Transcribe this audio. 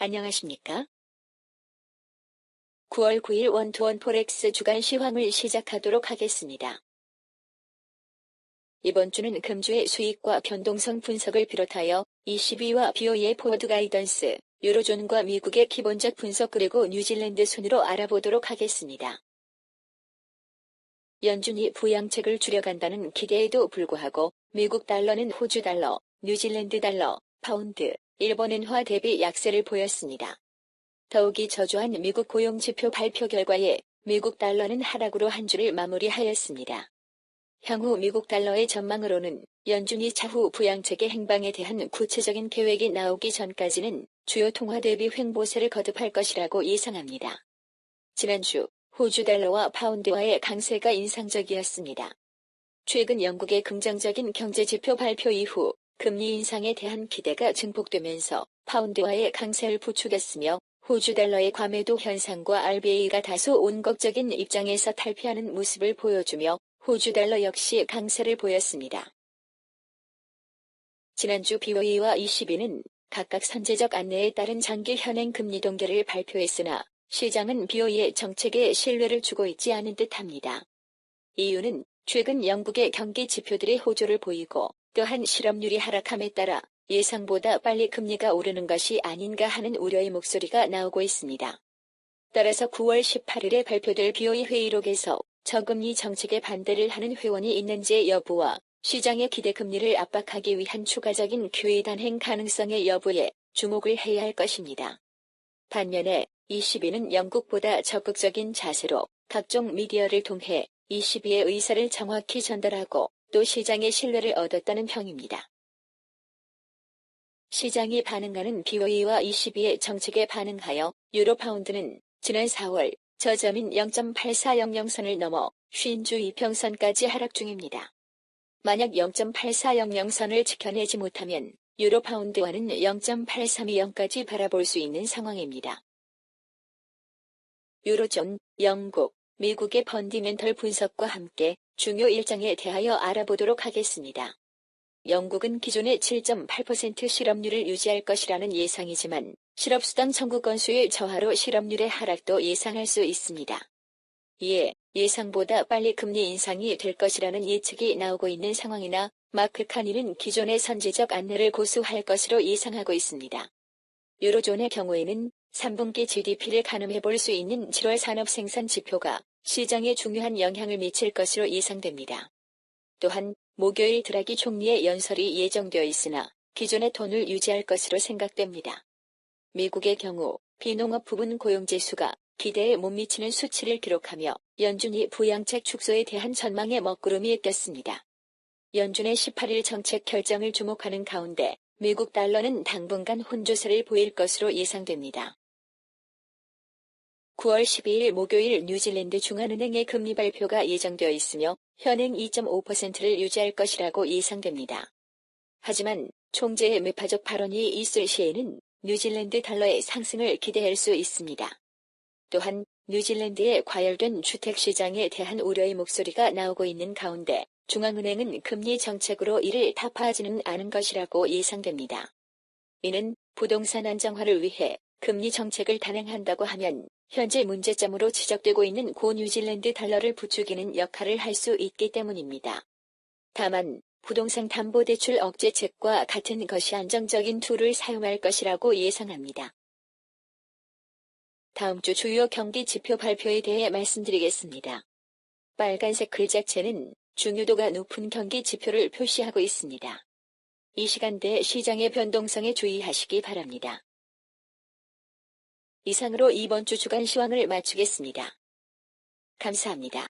안녕하십니까? 9월 9일 원투원 포렉스 주간 시황을 시작하도록 하겠습니다. 이번 주는 금주의 수익과 변동성 분석을 비롯하여 22와 BOE의 포워드 가이던스, 유로존과 미국의 기본적 분석 그리고 뉴질랜드 순으로 알아보도록 하겠습니다. 연준이 부양책을 줄여간다는 기대에도 불구하고 미국 달러는 호주 달러, 뉴질랜드 달러, 파운드, 일본엔화 대비 약세를 보였습니다. 더욱이 저조한 미국 고용지표 발표 결과에 미국 달러는 하락으로 한 주를 마무리하였습니다. 향후 미국 달러의 전망으로는 연준이 차후 부양책의 행방에 대한 구체적인 계획이 나오기 전까지는 주요 통화 대비 횡보세를 거듭할 것이라고 예상합니다. 지난주 호주 달러와 파운드와의 강세가 인상적이었습니다. 최근 영국의 긍정적인 경제지표 발표 이후 금리 인상에 대한 기대가 증폭되면서 파운드와의 강세를 부추겼으며 호주 달러의 과매도 현상과 RBA가 다소 온극적인 입장에서 탈피하는 모습을 보여주며 호주 달러 역시 강세를 보였습니다. 지난주 BOE와 ECB는 각각 선제적 안내에 따른 장기 현행 금리 동결을 발표했으나 시장은 BOE의 정책에 신뢰를 주고 있지 않은 듯합니다. 이유는 최근 영국의 경기 지표들이 호조를 보이고 또한 실업률이 하락함에 따라 예상보다 빨리 금리가 오르는 것이 아닌가 하는 우려의 목소리가 나오고 있습니다. 따라서 9월 18일에 발표될 BOE 회의록에서 저금리 정책에 반대를 하는 회원이 있는지의 여부와 시장의 기대 금리를 압박하기 위한 추가적인 QE 단행 가능성의 여부에 주목을 해야 할 것입니다. 반면에 22는 영국보다 적극적인 자세로 각종 미디어를 통해 22의 의사를 정확히 전달하고 또 시장의 신뢰를 얻었다는 평입니다. 시장이 반응하는 BOE와 22의 정책에 반응하여 유로 파운드는 지난 4월 저점인 0.8400선을 넘어 50주 이평선까지 하락 중입니다. 만약 0.8400선을 지켜내지 못하면 유로 파운드와는 0.8320까지 바라볼 수 있는 상황입니다. 유로존, 영국, 미국의 펀디멘털 분석과 함께 중요 일정에 대하여 알아보도록 하겠습니다. 영국은 기존의 7.8% 실업률을 유지할 것이라는 예상이지만 실업수당 청구 건수의 저하로 실업률의 하락도 예상할 수 있습니다. 이에 예상보다 빨리 금리 인상이 될 것이라는 예측이 나오고 있는 상황이나 마크 카니는 기존의 선제적 안내를 고수할 것으로 예상하고 있습니다. 유로존의 경우에는 3분기 GDP를 가늠해 볼 수 있는 7월 산업 생산 지표가 시장에 중요한 영향을 미칠 것으로 예상됩니다. 또한 목요일 드라기 총리의 연설이 예정되어 있으나 기존의 톤을 유지할 것으로 생각됩니다. 미국의 경우 비농업 부분 고용지수가 기대에 못 미치는 수치를 기록하며 연준이 부양책 축소에 대한 전망의 먹구름이 꼈습니다. 연준의 18일 정책 결정을 주목하는 가운데 미국 달러는 당분간 혼조세를 보일 것으로 예상됩니다. 9월 12일 목요일 뉴질랜드 중앙은행의 금리 발표가 예정되어 있으며 현행 2.5%를 유지할 것이라고 예상됩니다. 하지만 총재의 매파적 발언이 있을 시에는 뉴질랜드 달러의 상승을 기대할 수 있습니다. 또한 뉴질랜드의 과열된 주택시장에 대한 우려의 목소리가 나오고 있는 가운데 중앙은행은 금리 정책으로 이를 타파하지는 않은 것이라고 예상됩니다. 이는 부동산 안정화를 위해 금리 정책을 단행한다고 하면 현재 문제점으로 지적되고 있는 고 뉴질랜드 달러를 부추기는 역할을 할 수 있기 때문입니다. 다만 부동산 담보 대출 억제책과 같은 것이 안정적인 툴을 사용할 것이라고 예상합니다. 다음 주 주요 경기 지표 발표에 대해 말씀드리겠습니다. 빨간색 글자체는 중요도가 높은 경기 지표를 표시하고 있습니다. 이 시간대 시장의 변동성에 주의하시기 바랍니다. 이상으로 이번 주 주간 시황을 마치겠습니다. 감사합니다.